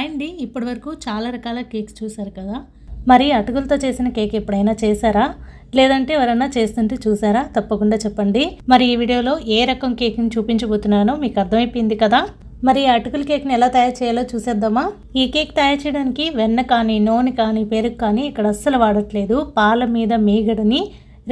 Hi అండి ఇప్పటి వరకు చాలా రకాల కేక్స్ చూసారు కదా. మరి అటుకులతో చేసిన కేక్ ఎప్పుడైనా చేశారా? లేదంటే ఎవరైనా చేస్తుంటే చూసారా తప్పకుండా చెప్పండి. మరి ఈ వీడియోలో ఏ రకం కేక్ని చూపించబోతున్నానో మీకు అర్థమైపోయింది కదా. మరి ఈ అటుకుల కేక్ని ఎలా తయారు చేయాలో చూసేద్దామా? ఈ కేక్ తయారు చేయడానికి వెన్న కానీ నూనె కానీ పెరుగు కానీ ఇక్కడ అస్సలు వాడట్లేదు. పాల మీద మీగడని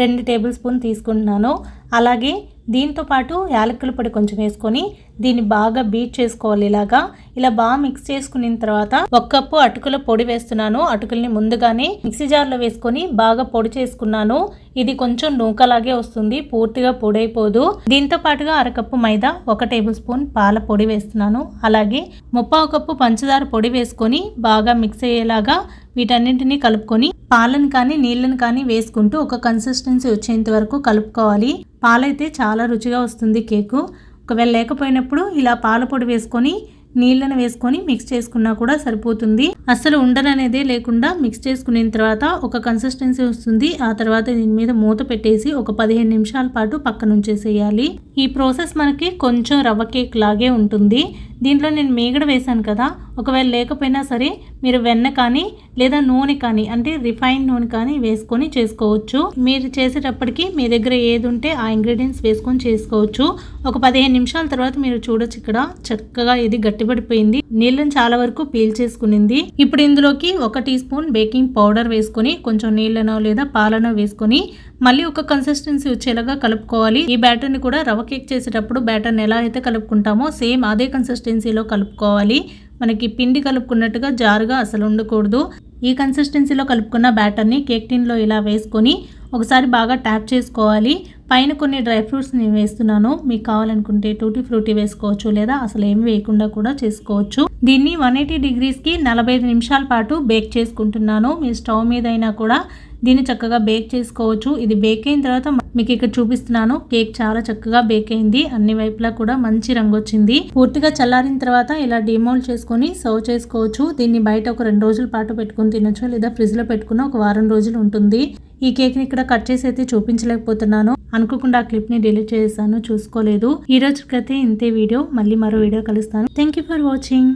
రెండు టేబుల్ స్పూన్ తీసుకుంటున్నాను. అలాగే దీంతో పాటు యాలకుల పొడి కొంచెం వేసుకొని దీన్ని బాగా బీట్ చేసుకోవాలి ఇలాగా. ఇలా బాగా మిక్స్ చేసుకున్న తర్వాత ఒక కప్పు అటుకుల పొడి వేస్తున్నాను. అటుకుల్ని ముందుగానే మిక్సీ జార్లో వేసుకొని బాగా పొడి చేసుకున్నాను. ఇది కొంచెం నూకలాగే వస్తుంది పూర్తిగా పొడి అయిపోదు. దీంతో పాటుగా అరకప్పు మైదా ఒక టేబుల్ స్పూన్ పాల పొడి వేస్తున్నాను. అలాగే ముప్పావు కప్పు పంచదార పొడి వేసుకొని బాగా మిక్స్ అయ్యేలాగా వీటన్నింటినీ కలుపుకొని పాలను కానీ నీళ్ళను కానీ వేసుకుంటూ ఒక కన్సిస్టెన్సీ వచ్చేంత వరకు కలుపుకోవాలి. పాలైతే చాలా రుచిగా వస్తుంది కేకు. ఒకవేళ లేకపోయినప్పుడు ఇలా పాల పొడి వేసుకొని నీళ్ళని వేసుకొని మిక్స్ చేసుకున్నా కూడా సరిపోతుంది. అసలు ఉండననేదే లేకుండా మిక్స్ చేసుకున్న తర్వాత ఒక కన్సిస్టెన్సీ వస్తుంది. ఆ తర్వాత దీని మీద మూత పెట్టేసి ఒక పదిహేను నిమిషాల పాటు పక్కన ఉంచేసేయాలి. ఈ ప్రాసెస్ మనకి కొంచెం రవ్వ కేక్ లాగే ఉంటుంది. దీంట్లో నేను మేగడ వేశాను కదా. ఒకవేళ లేకపోయినా సరే మీరు వెన్న కానీ లేదా నూనె కానీ అంటే రిఫైన్ నూనె కానీ వేసుకొని చేసుకోవచ్చు. మీరు చేసేటప్పటికి మీ దగ్గర ఏది ఉంటే ఆ ఇంగ్రీడియంట్స్ వేసుకొని చేసుకోవచ్చు. ఒక పదిహేను నిమిషాల తర్వాత మీరు చూడొచ్చు ఇక్కడ చక్కగా ఇది గట్టి గట్టిపడిపోయింది. నీళ్ళని చాలా వరకు పీల్ చేసుకునింది. ఇప్పుడు ఇందులోకి ఒక టీ స్పూన్ బేకింగ్ పౌడర్ వేసుకొని కొంచెం నీళ్ళనో లేదా పాలనో వేసుకొని మళ్ళీ ఒక కన్సిస్టెన్సీ వచ్చేలాగా కలుపుకోవాలి. ఈ బ్యాటర్ని కూడా రవ కేక్ చేసేటప్పుడు బ్యాటర్ని ఎలా అయితే కలుపుకుంటామో సేమ్ అదే కన్సిస్టెన్సీలో కలుపుకోవాలి. మనకి పిండి కలుపుకున్నట్టుగా జారుగా అసలు ఉండకూడదు. ఈ కన్సిస్టెన్సీలో కలుపుకున్న బ్యాటర్ని కేక్ టిన్లో ఇలా వేసుకొని ఒకసారి బాగా ట్యాప్ చేసుకోవాలి. పైన కొన్ని డ్రై ఫ్రూట్స్ నేను వేస్తున్నాను. మీకు కావాలనుకుంటే టూటీ ఫ్రూటీ వేసుకోవచ్చు లేదా అసలు ఏమి వేయకుండా కూడా చేసుకోవచ్చు. దీన్ని వన్ ఎయిటీ డిగ్రీస్కి నలభై ఐదు నిమిషాల పాటు బేక్ చేసుకుంటున్నాను. మీ స్టవ్ మీద అయినా కూడా దీన్ని చక్కగా బేక్ చేసుకోవచ్చు. ఇది బేక్ అయిన తర్వాత మీకు ఇక్కడ చూపిస్తున్నాను. కేక్ చాలా చక్కగా బేక్ అయింది. అన్ని వైపులా కూడా మంచి రంగు వచ్చింది. పూర్తిగా చల్లారిన తర్వాత ఇలా డిమోల్డ్ చేసుకొని సర్వ్ చేసుకోవచ్చు. దీన్ని బయట ఒక రెండు రోజుల పాటు పెట్టుకుని తినొచ్చు లేదా ఫ్రిడ్జ్లో పెట్టుకున్న ఒక వారం రోజులు ఉంటుంది. ఈ కేక్ని ఇక్కడ కట్ చేసి అయితే చూపించలేకపోతున్నాను. అనుకోకుండా ఆ క్లిప్ని డిలీట్ చేశాను. చూసుకోలేదు. ఈ రోజుకైతే ఇంతే వీడియో. మళ్ళీ మరో వీడియో కలుస్తాను. Thank you for watching